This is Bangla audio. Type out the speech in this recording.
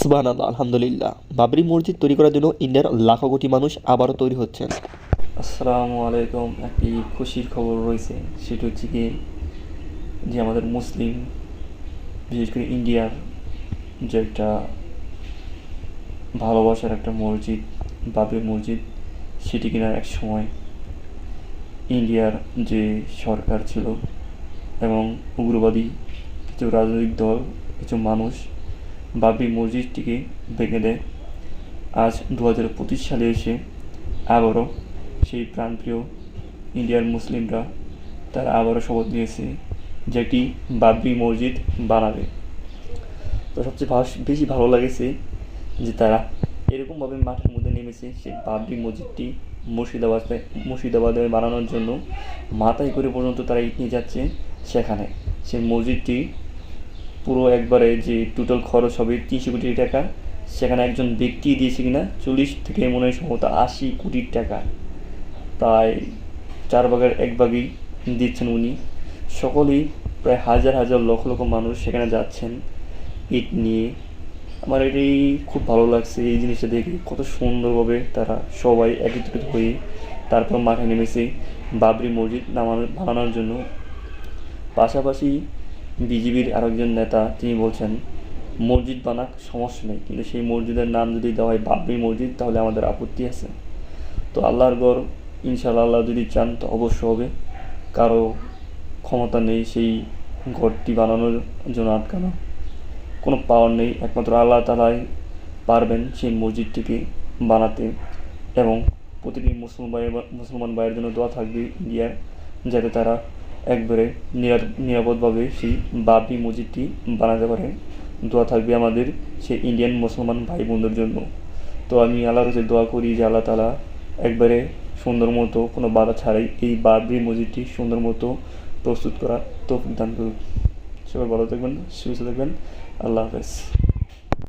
সুবাহান আল্লাহ আলহামদুলিল্লাহ। বাবরি মসজিদ তৈরি করার জন্য ইন্ডিয়ার লাখো কোটি মানুষ আবারও তৈরি হচ্ছেন। আসসালামু আলাইকুম, একটি খুশির খবর রয়েছে। সেটা হচ্ছে কি যে আমাদের মুসলিম, বিশেষ করে ইন্ডিয়ার যে একটা ভালোবাসার একটা মসজিদ, বাবরি মসজিদ, সেটি কিনা এক সময় ইন্ডিয়ার যে সরকার ছিল এবং উগ্রবাদী কিছু রাজনৈতিক দল, কিছু মানুষ বাবরি মসজিদটিকে ভেঙে দেয়। আজ দু হাজার পঁচিশ সালে এসে আবারও সেই প্রাণপ্রিয় ইন্ডিয়ার মুসলিমরা তারা আবারও শপথ নিয়েছে যে একটি বাবরি মসজিদ বানাবে। তো সবচেয়ে বেশি ভালো লাগেছে যে তারা এরকমভাবে মাঠের মধ্যে নেমেছে সেই বাবরি মসজিদটি মুর্শিদাবাদে মুর্শিদাবাদে বানানোর জন্য। মাথায় করে পর্যন্ত তারা ইট নিয়ে যাচ্ছে সেখানে। সেই মসজিদটি পুরো একবারে যে টোটাল খরচ হবে তিনশো কোটি টাকা, সেখানে একজন ব্যক্তি দিয়েছে কিনা চল্লিশ থেকে মনে হয় সম্ভবত আশি কোটি টাকা। প্রায় চার ভাগের এক ভাগই দিচ্ছেন উনি। সকলেই প্রায় হাজার হাজার লক্ষ লক্ষ মানুষ সেখানে যাচ্ছেন ইট নিয়ে। আমার এটাই খুব ভালো লাগছে এই জিনিসটা দেখে, কত সুন্দরভাবে তারা সবাই একত্রিত হয়ে তারপর মাঠে নেমেছে বাবরি মসজিদ নামানো বানানোর জন্য। পাশাপাশি বিজেপির আরেকজন নেতা, তিনি বলছেন, মসজিদ বানাক সমস্যা নেই, কিন্তু সেই মসজিদের নাম যদি দেওয়া হয় বাবরি মসজিদ, তাহলে আমাদের আপত্তি আছে। তো আল্লাহর গড়, ইনশাআল্লাহ আল্লাহ যদি চান, তো অবশ্য হবে। কারও ক্ষমতা নেই সেই ঘরটি বানানোর জন্য আটকানো। কোনো পাওয়ার নেই, একমাত্র আল্লাহ তালাই পারবেন সেই মসজিদটিকে বানাতে। এবং প্রতিটি মুসলমান ভাই মুসলমান ভাইয়ের জন্য দোয়া থাকবে ইন্ডিয়ার, যাতে তারা একবারে নিরা- নিরাপদভাবে সেই বাবরি মসজিদটি বানাতে পারে দোয়া থাকবে আমাদের সেই ইন্ডিয়ান মুসলমান ভাই বোনদের জন্য। তো আমি আল্লাহর কাছে দোয়া করি যে আল্লাহ তালা একবারে সুন্দর মতো কোনো বাধা ছাড়াই এই বাবরি মসজিদটি সুন্দর মতো প্রস্তুত করা তৌফিক দান করুক। সবাই ভালো থাকবেন, সুস্থ থাকবেন। আল্লাহ হাফেজ।